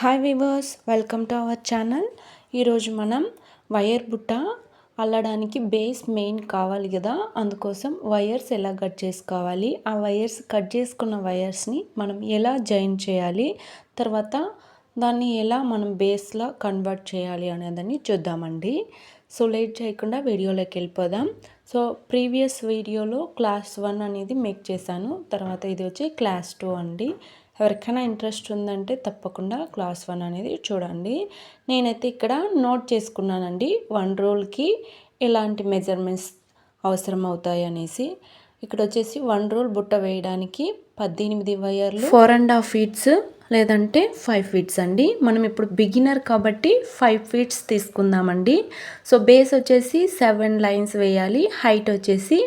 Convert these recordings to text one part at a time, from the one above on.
Hi viewers welcome to our channel ఈరోజు మనం wire బుట్ట అల్లడానికి బేస్ మెయిన్ కావాలి కదా. అందుకోసం వైర్స్ ఎలా కట్ చేసుకోవాలి? ఆ వైర్స్ కట్ చేసుకున్న వైర్స్ని మనం ఎలా జాయిన్ చేయాలి? తర్వాత దాన్ని ఎలా మనం బేస్లా కన్వర్ట్ చేయాలి అనేదాన్ని చూద్దామండి. సో లేట్ చేయకుండా వీడియోలోకి వెళ్ళిపోదాం. సో ప్రీవియస్ వీడియోలో క్లాస్ వన్ అనేది మేక్ చేశాను. తర్వాత ఇది వచ్చి క్లాస్ టూ అండి. ఎవరికైనా ఇంట్రెస్ట్ ఉందంటే తప్పకుండా క్లాస్ వన్ అనేది చూడండి. నేనైతే ఇక్కడ నోట్ చేసుకున్నానండి వన్ రోల్కి ఎలాంటి మెజర్మెంట్స్ అవసరం అవుతాయి అనేసి. ఇక్కడ వచ్చేసి వన్ రోల్ బుట్ట వేయడానికి పద్దెనిమిది వైర్లు ఫోర్ అండ్ హాఫ్ ఫీట్స్ లేదంటే ఫైవ్ ఫీట్స్ అండి. మనం ఇప్పుడు బిగినర్ కాబట్టి ఫైవ్ ఫీట్స్ తీసుకుందామండి. సో బేస్ వచ్చేసి సెవెన్ లైన్స్ వేయాలి. హైట్ వచ్చేసి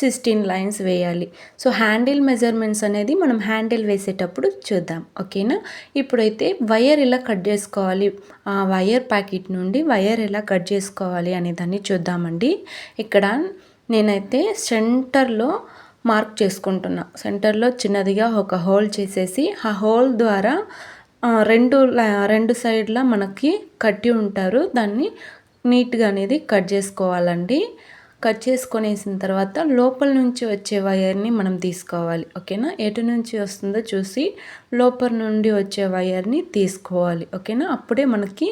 సిక్స్టీన్ లైన్స్ వేయాలి. సో హ్యాండిల్ మెజర్మెంట్స్ అనేది మనం హ్యాండిల్ వేసేటప్పుడు చూద్దాం. ఓకేనా ఇప్పుడైతే వైర్ ఎలా కట్ చేసుకోవాలి? ఆ వైర్ ప్యాకెట్ నుండి వైర్ ఎలా కట్ చేసుకోవాలి అనే దాన్ని చూద్దామండి. ఇక్కడ నేనైతే సెంటర్లో మార్క్ చేసుకుంటున్నా. సెంటర్లో చిన్నదిగా ఒక హోల్ చేసేసి ఆ హోల్ ద్వారా రెండు రెండు సైడ్ల మనకి కట్టి ఉంటారు. దాన్ని నీట్గా అనేది కట్ చేసుకోవాలండి. కట్ చేసుకొనేసిన తర్వాత లోపల నుంచి వచ్చే వైర్ని మనం తీసుకోవాలి. ఓకేనా? ఎటు నుంచి వస్తుందో చూసి లోపల నుండి వచ్చే వైర్ని తీసుకోవాలి. ఓకేనా? అప్పుడే మనకి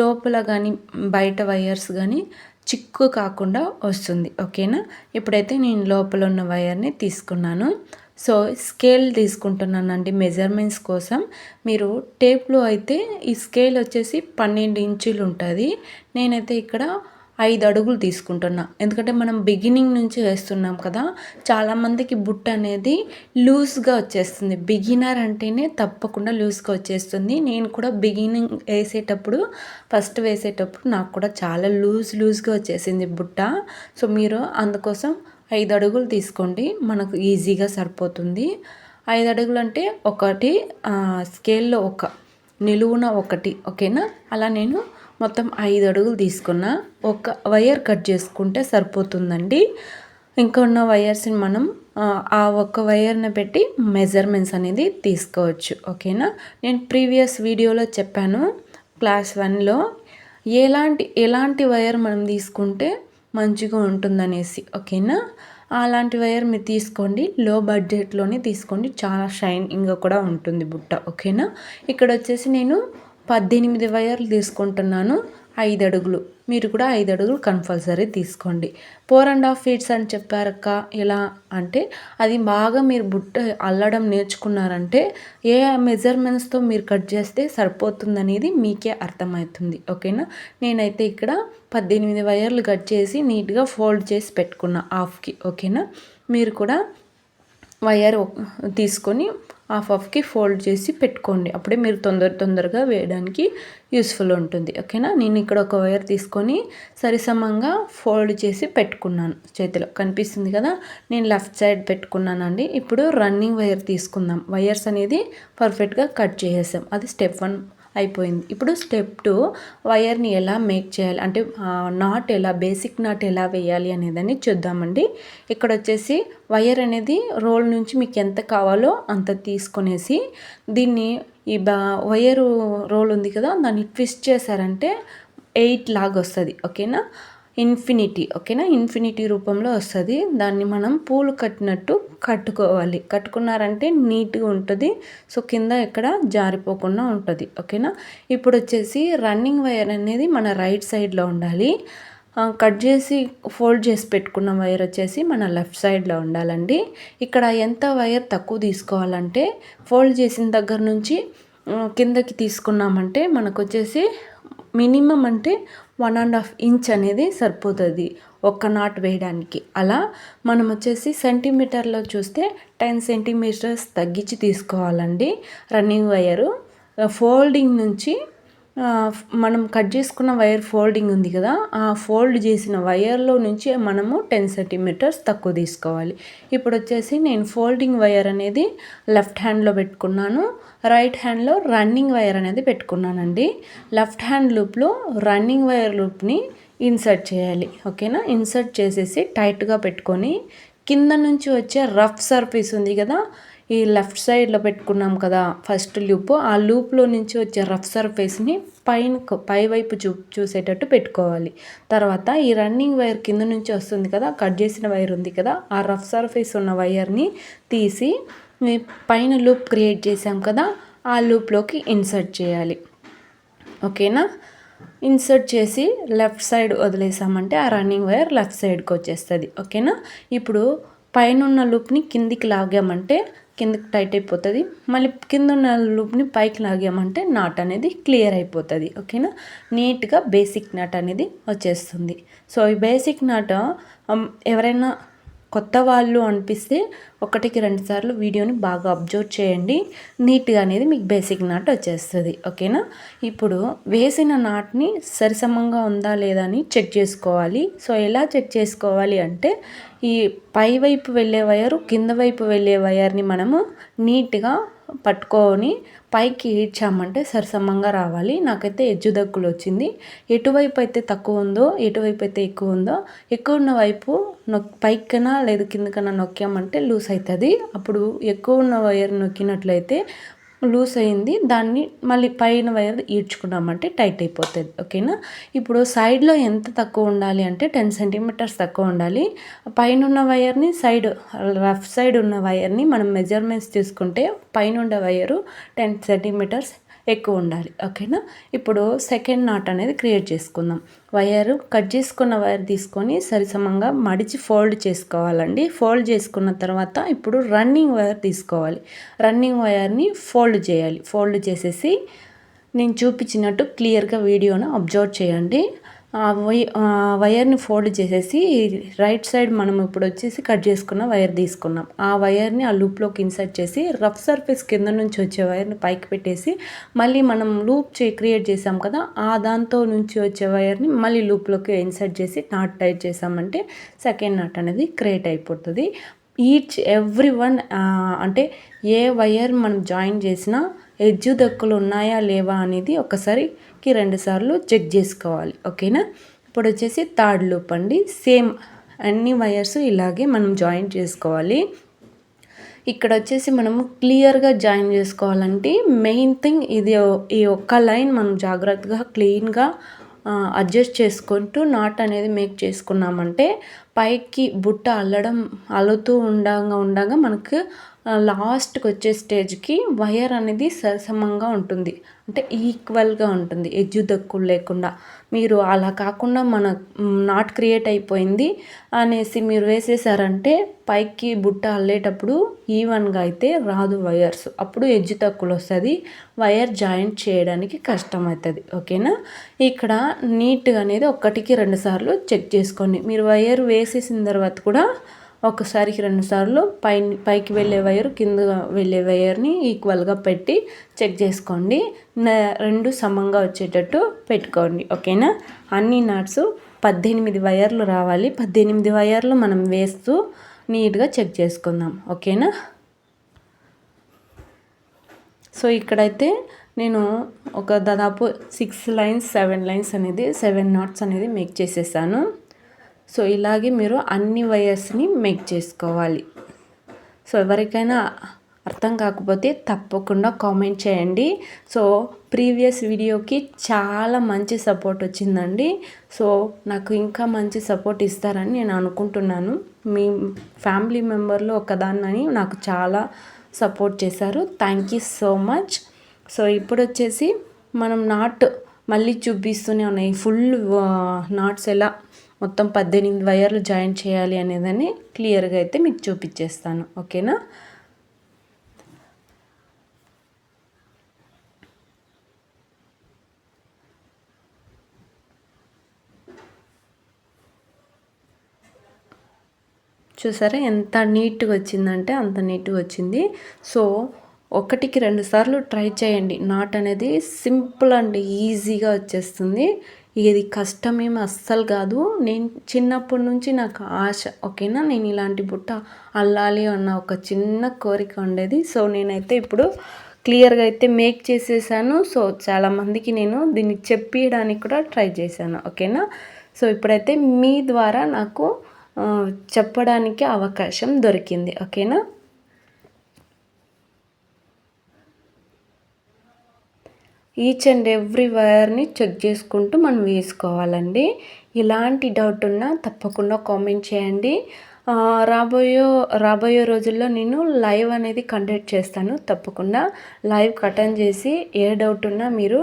లోపల కానీ బయట వైర్స్ కానీ చిక్కు కాకుండా వస్తుంది ఓకేనా? ఇప్పుడైతే నేను లోపల ఉన్న వైర్ని తీసుకున్నాను. సో స్కేల్ తీసుకుంటున్నానండి మెజర్మెంట్స్ కోసం. మీరు టేప్లో అయితే ఈ స్కేల్ వచ్చేసి పన్నెండు ఇంచులు ఉంటుంది. నేనైతే ఇక్కడ ఐదు అడుగులు తీసుకుంటున్నా. ఎందుకంటే మనం బిగినింగ్ నుంచి వేస్తున్నాం కదా చాలామందికి బుట్ట అనేది లూజ్గా వచ్చేస్తుంది. బిగినర్ అంటేనే తప్పకుండా లూజ్గా వచ్చేస్తుంది. నేను కూడా బిగినింగ్ వేసేటప్పుడు ఫస్ట్ వేసేటప్పుడు నాకు కూడా చాలా లూజ్ లూజ్గా వచ్చేసింది బుట్ట. సో మీరు అందుకోసం ఐదు అడుగులు తీసుకోండి. మనకు ఈజీగా సరిపోతుంది. ఐదు అడుగులు అంటే ఒకటి స్కేల్లో ఒక నిలువున ఒకటి ఓకేనా? అలా నేను మొత్తం ఐదు అడుగులు తీసుకున్న ఒక వైర్ కట్ చేసుకుంటే సరిపోతుందండి. ఇంకా ఉన్న వైర్స్ని మనం ఆ ఒక్క వైర్ని పెట్టి మెజర్మెంట్స్ అనేది తీసుకోవచ్చు. ఓకేనా? నేను ప్రీవియస్ వీడియోలో చెప్పాను క్లాస్ వన్లో ఎలాంటి ఎలాంటి వైర్ మనం తీసుకుంటే మంచిగా ఉంటుందనేసి. ఓకేనా? అలాంటి వైర్ మీరు తీసుకోండి. లో బడ్జెట్లోనే తీసుకోండి. చాలా షైనింగ్గా కూడా ఉంటుంది బుట్ట. ఓకేనా? ఇక్కడ వచ్చేసి నేను పద్దెనిమిది వైర్లు తీసుకుంటున్నాను ఐదు అడుగులు మీరు కూడా ఐదు అడుగులు కంపల్సరీ తీసుకోండి. ఫోర్ అండ్ హాఫ్ ఫీట్స్ అని చెప్పారక్క. ఎలా అంటే అది బాగా మీరు బుట్ట అల్లడం నేర్చుకున్నారంటే ఏ మెజర్మెంట్స్తో మీరు కట్ చేస్తే సరిపోతుందనేది మీకే అర్థమవుతుంది. ఓకేనా నేనైతే ఇక్కడ పద్దెనిమిది వైర్లు కట్ చేసి నీట్గా ఫోల్డ్ చేసి పెట్టుకున్నా హాఫ్కి ఓకేనా మీరు కూడా వైర్ తీసుకొని హాఫ్ హాఫ్కి ఫోల్డ్ చేసి పెట్టుకోండి. అప్పుడే మీరు తొందర తొందరగా వేయడానికి యూస్ఫుల్ ఉంటుంది. ఓకేనా నేను ఇక్కడ ఒక వైర్ తీసుకొని సరిసమంగా ఫోల్డ్ చేసి పెట్టుకున్నాను చేతిలో. కనిపిస్తుంది కదా? నేను లెఫ్ట్ సైడ్ పెట్టుకున్నానండి. ఇప్పుడు రన్నింగ్ వైర్ తీసుకుందాం. వైర్స్ అనేది పర్ఫెక్ట్గా కట్ చేసేసాం. అది స్టెప్ వన్ అయిపోయింది. ఇప్పుడు స్టెప్ టూ వైర్ని ఎలా మేక్ చేయాలి? అంటే నాట్ ఎలా బేసిక్ నాట్ ఎలా వేయాలి అనేదని చూద్దామండి. ఇక్కడ వచ్చేసి వైర్ అనేది రోల్ నుంచి మీకు ఎంత కావాలో అంత తీసుకునేసి దీన్ని ఈ బా వైరు రోల్ ఉంది కదా దాన్ని ట్విస్ట్ చేశారంటే ఎయిట్ లాగా వస్తుంది ఓకేనా? ఇన్ఫినిటీ ఓకేనా? ఇన్ఫినిటీ రూపంలో వస్తుంది. దాన్ని మనం పూలు కట్టినట్టు కట్టుకోవాలి. కట్టుకున్నారంటే నీట్గా ఉంటుంది. సో కింద ఎక్కడ జారిపోకుండా ఉంటుంది. ఓకేనా? ఇప్పుడు వచ్చేసి రన్నింగ్ వైర్ అనేది మన రైట్ సైడ్లో ఉండాలి. కట్ చేసి ఫోల్డ్ చేసి పెట్టుకున్న వైర్ వచ్చేసి మన లెఫ్ట్ సైడ్లో ఉండాలండి. ఇక్కడ ఎంత వైర్ తక్కువ తీసుకోవాలంటే ఫోల్డ్ చేసిన దగ్గర నుంచి కిందకి తీసుకున్నామంటే మనకు వచ్చేసి మినిమం అంటే వన్ అండ్ హాఫ్ ఇంచ్ అనేది సరిపోతుంది ఒక్క నాట్ వేయడానికి. అలా మనం వచ్చేసి సెంటీమీటర్లో చూస్తే టెన్ సెంటీమీటర్స్ తగ్గించి తీసుకోవాలండి. రన్నింగ్ వైరు ఫోల్డింగ్ నుంచి మనం కట్ చేసుకున్న వైర్ ఫోల్డింగ్ ఉంది కదా ఆ ఫోల్డ్ చేసిన వైర్లో నుంచి మనము టెన్ సెంటీమీటర్స్ తక్కువ తీసుకోవాలి. ఇప్పుడు వచ్చేసి నేను ఫోల్డింగ్ వైర్ అనేది లెఫ్ట్ హ్యాండ్లో పెట్టుకున్నాను రైట్ హ్యాండ్లో రన్నింగ్ వైర్ అనేది పెట్టుకున్నానండి. లెఫ్ట్ హ్యాండ్ లూప్లో రన్నింగ్ వైర్ లూప్ని ఇన్సర్ట్ చేయాలి ఓకేనా? ఇన్సర్ట్ చేసేసి టైట్గా పెట్టుకొని కింద నుంచి వచ్చే రఫ్ సర్ఫీస్ ఉంది కదా ఈ లెఫ్ట్ సైడ్లో పెట్టుకున్నాం కదా ఫస్ట్ లూప్ ఆ లూప్లో నుంచి వచ్చే రఫ్ సర్ఫేస్ని పైన పై వైపు చూ చూసేటట్టు పెట్టుకోవాలి. తర్వాత ఈ రన్నింగ్ వైర్ కింద నుంచి వస్తుంది కదా కట్ చేసిన వైర్ ఉంది కదా ఆ రఫ్ సర్ఫేస్ ఉన్న వైర్ని తీసి పైన లూప్ క్రియేట్ చేసాం కదా ఆ లూప్లోకి ఇన్సర్ట్ చేయాలి. ఓకేనా? ఇన్సర్ట్ చేసి లెఫ్ట్ సైడ్ వదిలేసామంటే ఆ రన్నింగ్ వైర్ లెఫ్ట్ సైడ్కి వచ్చేస్తుంది. ఓకేనా? ఇప్పుడు పైన ఉన్న లూప్ని కిందికి లాగామంటే కిందకి టైట్ అయిపోతుంది. మళ్ళీ కింద ఉన్న లూప్ని పైకి లాగామంటే నాట్ అనేది క్లియర్ అయిపోతుంది. ఓకేనా? నీట్గా బేసిక్ నాట్ అనేది వచ్చేస్తుంది. సో ఈ బేసిక్ నాట్ ఎవరైనా కొత్త వాళ్ళు అనిపిస్తే ఒకటికి రెండు సార్లు వీడియోని బాగా అబ్జర్వ్ చేయండి. నీట్గా అనేది మీకు బేసిక్ నాట్ వచ్చేస్తుంది. ఓకేనా? ఇప్పుడు వేసిన నాట్ని సరిసమంగా ఉందా లేదా అని చెక్ చేసుకోవాలి. సో ఎలా చెక్ చేసుకోవాలి అంటే ఈ పై వైపు వెళ్ళే వైరు కింద వైపు వెళ్ళే వైర్ని మనము నీట్గా పట్టుకొని పైకి ఈడ్చామంటే సరిసమంగా రావాలి. నాకైతే ఎజ్జు దగ్గులు వచ్చింది ఎటువైపు అయితే తక్కువ ఉందో ఎటువైపు అయితే ఎక్కువ ఉందో ఎక్కువ ఉన్న వైపు నొక్ పైకైనా లేదు కిందకన్నా నొక్కామంటే లూస్ అవుతుంది అప్పుడు ఎక్కువ ఉన్న వైర్ నొక్కినట్లయితే లూస్ అయింది. దాన్ని మళ్ళీ పైన వైర్ ఈడ్చుకున్నామంటే టైట్ అయిపోతుంది. ఓకేనా? ఇప్పుడు సైడ్లో ఎంత తక్కువ ఉండాలి అంటే టెన్ సెంటీమీటర్స్ తక్కువ ఉండాలి. పైన ఉన్న వైర్ని సైడ్ రఫ్ సైడ్ ఉన్న వైర్ని మనం మెజర్మెంట్స్ తీసుకుంటే పైన ఉండే వైరు టెన్ సెంటీమీటర్స్ ఎక్కువ ఉండాలి. ఓకేనా? ఇప్పుడు సెకండ్ నాట్ అనేది క్రియేట్ చేసుకుందాం. వైరు కట్ చేసుకున్న వైర్ తీసుకొని సరిసమంగా మడిచి ఫోల్డ్ చేసుకోవాలండి. ఫోల్డ్ చేసుకున్న తర్వాత ఇప్పుడు రన్నింగ్ వైర్ తీసుకోవాలి. రన్నింగ్ వైర్ని ఫోల్డ్ చేయాలి. ఫోల్డ్ చేసేసి నేను చూపించినట్టు క్లియర్గా వీడియోను అబ్జర్వ్ చేయండి. వైర్ని ఫోల్డ్ చేసేసి రైట్ సైడ్ మనం ఇప్పుడు వచ్చేసి కట్ చేసుకున్న వైర్ తీసుకున్నాం. ఆ వైర్ని ఆ లూప్లోకి ఇన్సర్ట్ చేసి రఫ్ సర్ఫేస్ కింద నుంచి వచ్చే వైర్ని పైకి పెట్టేసి మళ్ళీ మనం లూప్ చే క్రియేట్ చేసాం కదా ఆ దాంతో నుంచి వచ్చే వైర్ని మళ్ళీ లూప్లోకి ఇన్సర్ట్ చేసి నాట్ టైట్ చేసామంటే సెకండ్ నాట్ అనేది క్రియేట్ అయిపోతుంది. ఈచ్ ఎవ్రీ వన్ అంటే ఏ వైర్ మనం జాయిన్ చేసినా ఎజ్జు దక్కులు ఉన్నాయా లేవా అనేది ఒకసారి కి రెండుసార్లు చెక్ చేసుకోవాలి ఓకేనా? ఇప్పుడు వచ్చేసి థర్డ్ లూప్ అండి. సేమ్ అన్ని వైర్స్ ఇలాగే మనం జాయిన్ చేసుకోవాలి. ఇక్కడ వచ్చేసి మనము క్లియర్గా జాయిన్ చేసుకోవాలంటే మెయిన్ థింగ్ ఇది ఈ ఒక్క లైన్ మనం జాగ్రత్తగా క్లీన్గా అడ్జస్ట్ చేసుకుంటూ నాట్ అనేది మేక్ చేసుకున్నామంటే పైకి బుట్ట అల్లడం అల్లుతూ ఉండగా ఉండగా మనకు లాస్ట్కి వచ్చే స్టేజ్కి వైర్ అనేది సరసమంగా ఉంటుంది. అంటే ఈక్వల్గా ఉంటుంది. ఎజ్జు దక్కులు లేకుండా. మీరు అలా కాకుండా మన నాట్ క్రియేట్ అయిపోయింది అనేసి మీరు వేసేసారంటే పైకి బుట్ట అల్లేటప్పుడు ఈవెన్గా అయితే రాదు వైర్స్. అప్పుడు ఎజ్జు తక్కువలు వస్తుంది. వైర్ జాయింట్ చేయడానికి కష్టం అవుతుంది ఓకేనా? ఇక్కడ నీట్గా అనేది ఒకటికి రెండు సార్లు చెక్ చేసుకోండి. మీరు వైర్ వేసేసిన తర్వాత కూడా ఒకసారికి రెండుసార్లు పై పైకి వెళ్ళే వైర్ కింద వెళ్ళే వైర్ని ఈక్వల్గా పెట్టి చెక్ చేసుకోండి. రెండు సమంగా వచ్చేటట్టు పెట్టుకోండి ఓకేనా? అన్ని నాట్స్ పద్దెనిమిది వైర్లు రావాలి. పద్దెనిమిది వైర్లు మనం వేస్తూ నీట్గా చెక్ చేసుకుందాం ఓకేనా? సో ఇక్కడైతే నేను ఒక దాదాపు సిక్స్ లైన్స్ సెవెన్ లైన్స్ అనేది సెవెన్ నాట్స్ అనేది మేక్ చేసేసాను. సో ఇలాగే మీరు అన్ని వైర్స్ని మేక్ చేసుకోవాలి. సో ఎవరికైనా అర్థం కాకపోతే తప్పకుండా కామెంట్ చేయండి. సో ప్రీవియస్ వీడియోకి చాలా మంచి సపోర్ట్ వచ్చిందండి. సో నాకు ఇంకా మంచి సపోర్ట్ ఇస్తారని నేను అనుకుంటున్నాను. మీ ఫ్యామిలీ మెంబర్లో ఒకదాన్నని నాకు చాలా సపోర్ట్ చేశారు. Thank you so much. So ఇప్పుడు వచ్చేసి మనం నాట్ మళ్ళీ చూపిస్తూనే ఉన్నాయి. ఫుల్ నాట్స్ ఎలా మొత్తం పద్దెనిమిది వైర్లు జాయిన్ చేయాలి అనేదని క్లియర్గా అయితే మీకు చూపించేస్తాను. ఓకేనా? చూసారా ఎంత నీట్గా వచ్చిందంటే అంత నీట్గా వచ్చింది. సో ఒకటికి రెండు సార్లు ట్రై చేయండి. నాట్ అనేది సింపుల్ అండ్ ఈజీగా వచ్చేస్తుంది. ఇది కష్టమేమి అస్సలు కాదు. నేను చిన్నప్పటి నుంచి నాకు ఆశ ఓకేనా? నేను ఇలాంటి బుట్ట అల్లాలి అన్న ఒక చిన్న కోరిక ఉండేది. సో నేనైతే ఇప్పుడు క్లియర్గా అయితే మేక్ చేసేసాను. సో చాలామందికి నేను దీన్ని చెప్పడానికి కూడా ట్రై చేశాను ఓకేనా? సో ఇప్పుడైతే మీ ద్వారా నాకు చెప్పడానికి అవకాశం దొరికింది ఓకేనా? ఈచ్ అండ్ ఎవ్రీ వైర్ని చెక్ చేసుకుంటూ మనం వేసుకోవాలండి. ఎలాంటి డౌట్ ఉన్నా తప్పకుండా కామెంట్ చేయండి. రాబోయే రాబోయే రోజుల్లో నేను లైవ్ అనేది కండక్ట్ చేస్తాను తప్పకుండా. లైవ్ అటెండ్ చేసి ఏ డౌట్ ఉన్నా మీరు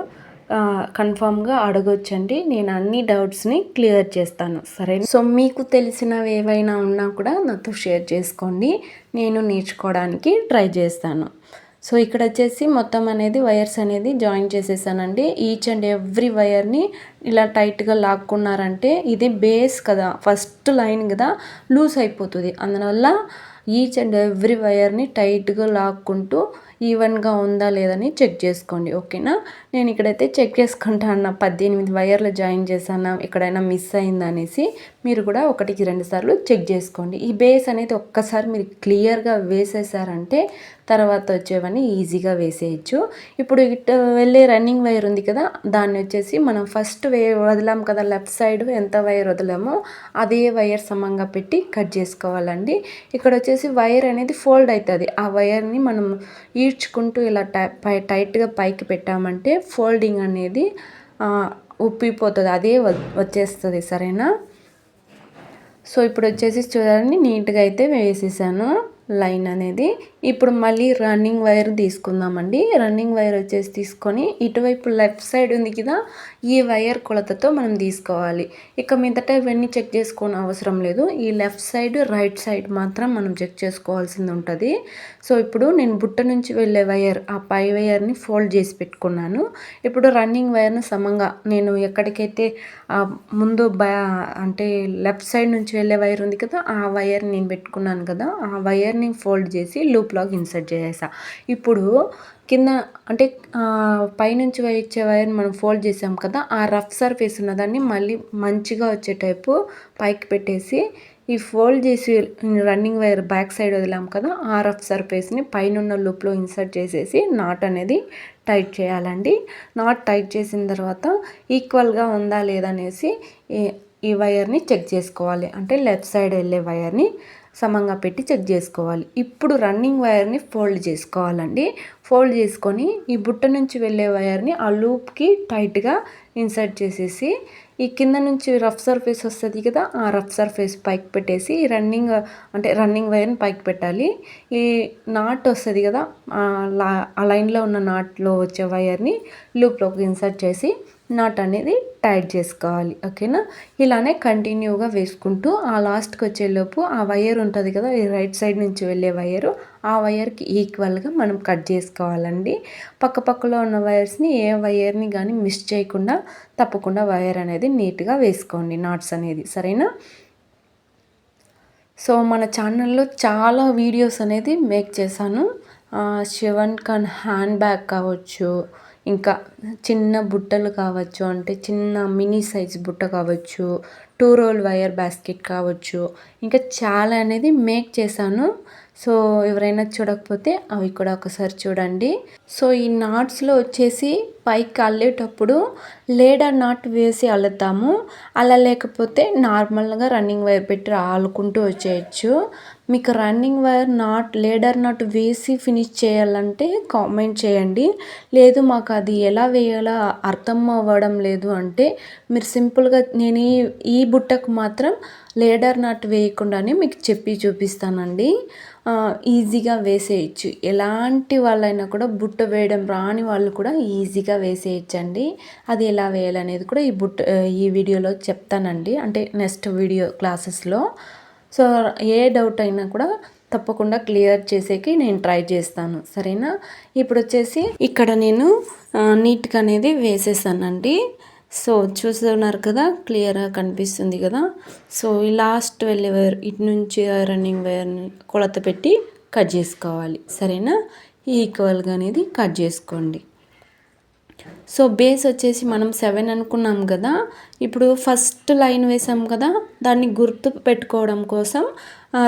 కన్ఫామ్గా అడగొచ్చండి. నేను అన్ని డౌట్స్ని క్లియర్ చేస్తాను. సరే సో మీకు తెలిసినవి ఏవైనా ఉన్నా కూడా నాతో షేర్ చేసుకోండి. నేను నేర్చుకోవడానికి ట్రై చేస్తాను. సో ఇక్కడ వచ్చేసి మొత్తం అనేది వైర్స్ అనేది జాయిన్ చేసేసానండి. ఈచ్ అండ్ ఎవ్రీ వైర్ని ఇలా టైట్గా లాక్కున్నారంటే ఇది బేస్ కదా ఫస్ట్ లైన్ కదా లూజ్ అయిపోతుంది. అందువల్ల ఈచ్ అండ్ ఎవ్రీ వైర్ని టైట్గా లాక్కుంటూ ఈవెన్గా ఉందా లేదని చెక్ చేసుకోండి. ఓకేనా? నేను ఇక్కడైతే చెక్ చేసుకుంటా పద్దెనిమిది వైర్లు జాయిన్ చేశాను ఎక్కడైనా మిస్ అయిందనేసి మీరు కూడా ఒకటికి రెండు సార్లు చెక్ చేసుకోండి. ఈ బేస్ అనేది ఒక్కసారి మీరు క్లియర్గా వేసేసారంటే తర్వాత వచ్చేవన్నీ ఈజీగా వేసేయచ్చు. ఇప్పుడు ఇటు వెళ్ళే రన్నింగ్ వైర్ ఉంది కదా దాన్ని వచ్చేసి మనం ఫస్ట్ వే వదిలాం కదా లెఫ్ట్ సైడ్ ఎంత వైర్ వదిలామో అదే వైర్ సమంగా పెట్టి కట్ చేసుకోవాలండి. ఇక్కడ వచ్చేసి వైర్ అనేది ఫోల్డ్ అవుతుంది. ఆ వైర్ని మనం ఈడ్చుకుంటూ ఇలా టై పై టైట్గా పైకి పెట్టామంటే ఫోల్డింగ్ అనేది ఉప్పిపోతుంది అదే వ- వచ్చేస్తుంది సరేనా? సో ఇప్పుడు వచ్చేసి చూడండి నీట్గా అయితే వేసేసాను. లైన్ అనేది. ఇప్పుడు మళ్ళీ రన్నింగ్ వైర్ తీసుకుందామండి. రన్నింగ్ వైర్ వచ్చేసి తీసుకొని ఇటువైపు లెఫ్ట్ సైడ్ ఉంది కదా ఈ వైర్ కొలతతో మనం తీసుకోవాలి. ఇక మీదట ఇవన్నీ చెక్ చేసుకోని అవసరం లేదు. ఈ లెఫ్ట్ సైడ్ రైట్ సైడ్ మాత్రం మనం చెక్ చేసుకోవాల్సింది ఉంటుంది. సో ఇప్పుడు నేను బుట్ట నుంచి వెళ్ళే వైర్ ఆ పై వైర్ని ఫోల్డ్ చేసి పెట్టుకున్నాను. ఇప్పుడు రన్నింగ్ వైర్ని సమంగా నేను ఎక్కడికైతే ఆ ముందు బ అంటే లెఫ్ట్ సైడ్ నుంచి వెళ్ళే వైర్ ఉంది కదా ఆ వైర్ నేను పెట్టుకున్నాను కదా ఆ వైర్ లేయర్ని ఫోల్డ్ చేసి లూప్లోకి ఇన్సర్ట్ చేసేసా. ఇప్పుడు కింద అంటే పైనుంచి వచ్చే వైర్ని మనం ఫోల్డ్ చేసాం కదా ఆ రఫ్ సర్ఫేస్ ఉన్నదాన్ని మళ్ళీ మంచిగా వచ్చే టైపు పైకి పెట్టేసి ఈ ఫోల్డ్ చేసి రన్నింగ్ వైర్ బ్యాక్ సైడ్ వదిలాం కదా ఆ రఫ్ సర్ఫేస్ని పైనున్న లూప్లో ఇన్సర్ట్ చేసేసి నాట్ అనేది టైట్ చేయాలండి. నాట్ టైట్ చేసిన తర్వాత ఈక్వల్గా ఉందా లేదా అనేసి ఈ- ఈ వైర్ని చెక్ చేసుకోవాలి. అంటే లెఫ్ట్ సైడ్ వెళ్ళే వైర్ని సమంగా పెట్టి చెక్ చేసుకోవాలి. ఇప్పుడు రన్నింగ్ వైర్ని ఫోల్డ్ చేసుకోవాలండి. ఫోల్డ్ చేసుకొని ఈ బుట్ట నుంచి వెళ్ళే వైర్ని ఆ లూప్కి టైట్గా ఇన్సర్ట్ చేసేసి ఈ కింద నుంచి రఫ్ సర్ఫేస్ వస్తుంది కదా ఆ రఫ్ సర్ఫేస్ పైకి పెట్టేసి రన్నింగ్ అంటే రన్నింగ్ వైర్ని పైకి పెట్టాలి. ఈ నాట్ వస్తుంది కదా ఆ లా- ఆ లైన్లో ఉన్న నాట్లో వచ్చే వైర్ని లూప్లోకి ఇన్సర్ట్ చేసి నాట్ అనేది టైట్ చేసుకోవాలి ఓకేనా? ఇలానే కంటిన్యూగా వేసుకుంటూ ఆ లాస్ట్కి వచ్చేలోపు ఆ వైర్ ఉంటుంది కదా ఈ రైట్ సైడ్ నుంచి వెళ్ళే వైరు ఆ వైర్కి ఈక్వల్గా మనం కట్ చేసుకోవాలండి. పక్క పక్కలో ఉన్న వైర్స్ని ఏ వైర్ని కానీ మిస్ చేయకుండా తప్పకుండా వైర్ అనేది నీట్గా వేసుకోండి నాట్స్ అనేది సరేనా? సో మన ఛానల్లో చాలా వీడియోస్ అనేది మేక్ చేశాను. శివన్ ఖాన్ హ్యాండ్ బ్యాగ్ కావచ్చు ఇంకా చిన్న బుట్టలు కావచ్చు అంటే చిన్న మినీ సైజ్ బుట్ట కావచ్చు టూ రోల్ వైర్ బాస్కెట్ కావచ్చు ఇంకా చాలా అనేది మేక్ చేశాను. సో ఎవరైనా చూడకపోతే అవి కూడా ఒకసారి చూడండి. సో ఈ నాట్స్లో వచ్చేసి పైకి అల్లేటప్పుడు లేడర్ నాట్ వేసి అల్లుతాము. అలా లేకపోతే నార్మల్గా రన్నింగ్ వైర్ పెట్టి అల్లుకుంటూ వచ్చేయచ్చు. మీకు running wire knot ladder knot వేసి ఫినిష్ చేయాలంటే కామెంట్ చేయండి. లేదు మాకు అది ఎలా వేయాలో అర్థం అవ్వడం లేదు అంటే మీరు సింపుల్గా నేను ఈ ఈ బుట్టకు మాత్రం లేడర్ నాట్ వేయకుండానే మీకు చెప్పి చూపిస్తానండి. ఈజీగా వేసేయచ్చు. ఎలాంటి వాళ్ళైనా కూడా బుట్ట వేయడం రాని వాళ్ళు కూడా ఈజీగా వేసేయచ్చండి. అది ఎలా వేయాలనేది కూడా ఈ బుట్ట ఈ వీడియోలో చెప్తానండి. అంటే నెక్స్ట్ వీడియో క్లాసెస్లో సో ఏ డౌట్ అయినా కూడా తప్పకుండా క్లియర్ చేసేకి నేను ట్రై చేస్తాను. సరేనా? ఇప్పుడు వచ్చేసి ఇక్కడ నేను నీట్గా అనేది వేసేసానండి. సో చూస్తున్నారు కదా క్లియర్గా కనిపిస్తుంది కదా? సో ఈ లాస్ట్ వెళ్ళే వైర్ ఇటు నుంచి రన్నింగ్ వైర్ని కొలత పెట్టి కట్ చేసుకోవాలి. సరేనా? ఈక్వల్గా అనేది కట్ చేసుకోండి. సో బేస్ వచ్చేసి మనం సెవెన్ అనుకున్నాం కదా ఇప్పుడు ఫస్ట్ లైన్ వేసాం కదా దాన్ని గుర్తు పెట్టుకోవడం కోసం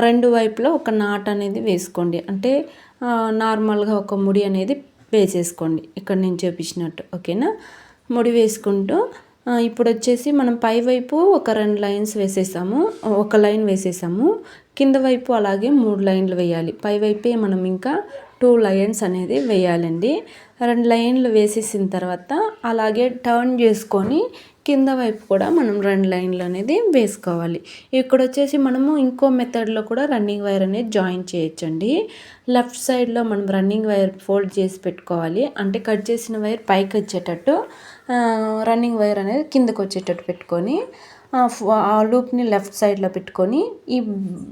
రెండు వైపులో ఒక నాట్ అనేది వేసుకోండి. అంటే నార్మల్గా ఒక ముడి అనేది వేసేసుకోండి. ఇక్కడ నేను చూపించినట్టు ఓకేనా? ముడి వేసుకుంటూ ఇప్పుడు వచ్చేసి మనం పై వైపు ఒక రెండు లైన్స్ వేసేసాము ఒక లైన్ వేసేసాము. కింద వైపు అలాగే మూడు లైన్లు వేయాలి. పై వైపే మనం ఇంకా టూ లైన్స్ అనేది వేయాలండి. రెండు లైన్లు వేసేసిన తర్వాత అలాగే టర్న్ చేసుకొని కింద వైపు కూడా మనం రెండు లైన్లు అనేది వేసుకోవాలి. ఇక్కడ వచ్చేసి మనము ఇంకో మెథడ్లో కూడా రన్నింగ్ వైర్ అనేది జాయిన్ చేయొచ్చండి. లెఫ్ట్ సైడ్లో మనం రన్నింగ్ వైర్ ఫోల్డ్ చేసి పెట్టుకోవాలి. అంటే కట్ చేసిన వైర్ పైకి వచ్చేటట్టు రన్నింగ్ వైర్ అనేది కిందకు వచ్చేటట్టు పెట్టుకొని ఆ లూప్ని లెఫ్ట్ సైడ్లో పెట్టుకొని ఈ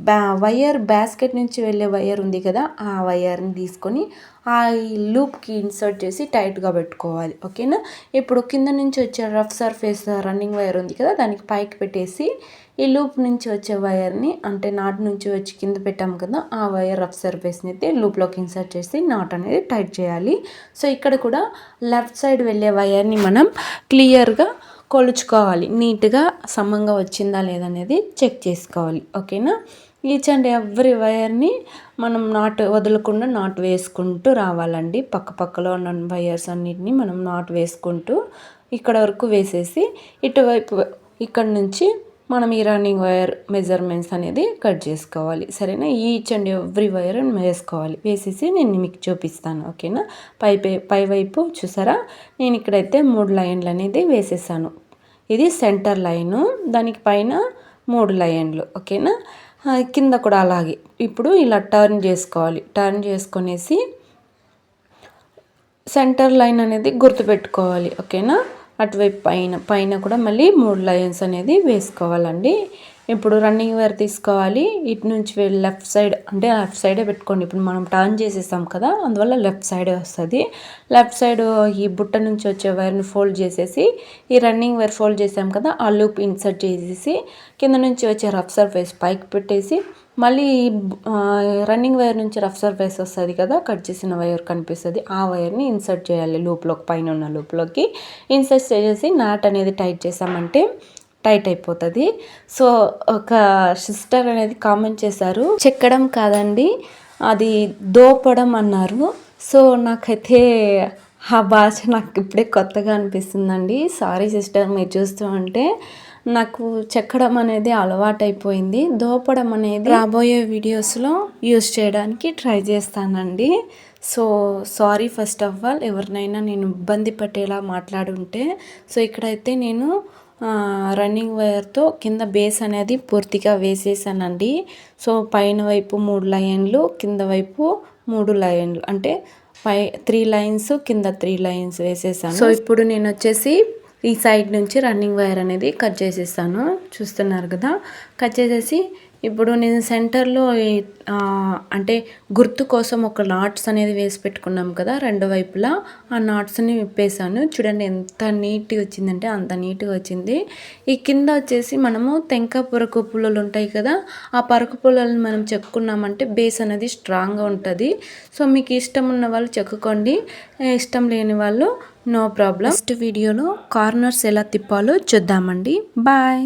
బ్యా వైర్ బ్యాస్కెట్ నుంచి వెళ్ళే వైర్ ఉంది కదా ఆ వైర్ని తీసుకొని ఆ లూప్కి ఇన్సర్ట్ చేసి టైట్గా పెట్టుకోవాలి ఓకేనా? ఇప్పుడు కింద నుంచి వచ్చే రఫ్ సర్ఫేస్ రన్నింగ్ వైర్ ఉంది కదా దానికి పైకి పెట్టేసి ఈ లూప్ నుంచి వచ్చే వైర్ని అంటే నాట్ నుంచి వచ్చి కింద పెట్టాం కదా ఆ వైర్ రఫ్ సర్ఫేస్ని అయితే లూప్లోకి ఇన్సర్ట్ చేసి నాట్ అనేది టైట్ చేయాలి. సో ఇక్కడ కూడా లెఫ్ట్ సైడ్ వెళ్ళే వైర్ని మనం క్లియర్గా కొలుచుకోవాలి. నీట్గా సమంగా వచ్చిందా లేదనేది చెక్ చేసుకోవాలి. ఓకేనా? ఈచ్ అండ్ ఎవ్రీ వైర్ని మనం నాట్ వదలకుండా నాట్ వేసుకుంటూ రావాలండి. పక్క పక్కలో ఉన్న వైర్స్ అన్నిటిని మనం నాట్ వేసుకుంటూ ఇక్కడ వరకు వేసేసి ఇటువైపు ఇక్కడ నుంచి మనం ఈ రన్నింగ్ వైర్ మెజర్మెంట్స్ అనేది కట్ చేసుకోవాలి. సరేనా? ఈచ్ అండ్ ఎవ్రీ వైర్ వేసుకోవాలి. వేసేసి నేను మీకు చూపిస్తాను. ఓకేనా? పై పై వైపు చూసారా? నేను ఇక్కడైతే మూడు లైన్లు అనేది వేసేసాను. ఇది సెంటర్ లైను దానికి పైన మూడు లైన్లు. ఓకేనా? కింద కూడా అలాగే. ఇప్పుడు ఇలా టర్న్ చేసుకోవాలి. టర్న్ చేసుకొనేసి సెంటర్ లైన్ అనేది గుర్తుపెట్టుకోవాలి. ఓకేనా? అటువైపు పైన పైన కూడా మళ్ళీ మూడు లైన్స్ అనేది వేసుకోవాలండి. ఇప్పుడు రన్నింగ్ వేర్ తీసుకోవాలి. ఇటు నుంచి వెళ్ళి లెఫ్ట్ సైడ్ అంటే లెఫ్ట్ సైడే పెట్టుకోండి. ఇప్పుడు మనం టర్న్ చేసేసాం కదా అందువల్ల లెఫ్ట్ సైడే వస్తుంది. లెఫ్ట్ సైడ్ ఈ బుట్ట నుంచి వచ్చే వైర్ని ఫోల్డ్ చేసేసి ఈ రన్నింగ్ వైర్ ఫోల్డ్ చేసాం కదా ఆ లూప్ ఇన్సర్ట్ చేసేసి కింద నుంచి వచ్చే రఫ్ సర్ఫేస్ పైకి పెట్టేసి మళ్ళీ రన్నింగ్ వైర్ నుంచి రఫ్ సర్ఫేస్ వస్తుంది కదా కట్ చేసిన వైర్ కనిపిస్తుంది. ఆ వైర్ని ఇన్సర్ట్ చేయాలి లూప్లోకి పైన ఉన్న లూప్లోకి. ఇన్సర్ట్ చేసేసి నాట్ అనేది టైట్ చేసామంటే టైట్ అయిపోతుంది. సో ఒక సిస్టర్ అనేది కామెంట్ చేశారు చెక్కడం కాదండి అది దోపడం అన్నారు. సో నాకైతే ఆ భాష నాకు ఇప్పుడే కొత్తగా అనిపిస్తుందండి. సారీ సిస్టర్ మీరు చూస్తూ ఉంటే నాకు చెక్కడం అనేది అలవాటైపోయింది. దోపడం అనేది రాబోయే వీడియోస్లో యూస్ చేయడానికి ట్రై చేస్తానండి. So sorry first of all ఎవరినైనా నేను ఇబ్బంది పట్టేలా మాట్లాడుంటే. సో ఇక్కడైతే నేను రన్నింగ్ వైర్తో కింద బేస్ అనేది పూర్తిగా వేసేసానండి. సో పైన వైపు మూడు లైన్లు కింద వైపు మూడు లైన్లు అంటే పై త్రీ లైన్స్ కింద త్రీ లైన్స్ వేసేసాను. సో ఇప్పుడు నేను వచ్చేసి ఈ సైడ్ నుంచి రన్నింగ్ వైర్ అనేది కట్ చేసేస్తాను. చూస్తున్నారు కదా? కట్ చేసేసి ఇప్పుడు నేను సెంటర్లో అంటే గుర్తు కోసం ఒక నాట్స్ అనేది వేసి పెట్టుకున్నాం కదా రెండు వైపులా. ఆ నాట్స్ని విప్పేసాను చూడండి ఎంత నీట్గా వచ్చిందంటే అంత నీట్గా వచ్చింది. ఈ కింద వచ్చేసి మనము తెంక పొరకు పుల్లలు ఉంటాయి కదా ఆ పరకు పుల్లలను మనం చెక్కున్నామంటే బేస్ అనేది స్ట్రాంగ్గా ఉంటుంది. సో మీకు ఇష్టం ఉన్న వాళ్ళు చెక్కుకోండి. ఇష్టం లేని వాళ్ళు నో ప్రాబ్లం నెక్స్ట్ వీడియోలో కార్నర్స్ ఎలా తిప్పాలో చూద్దామండి. బాయ్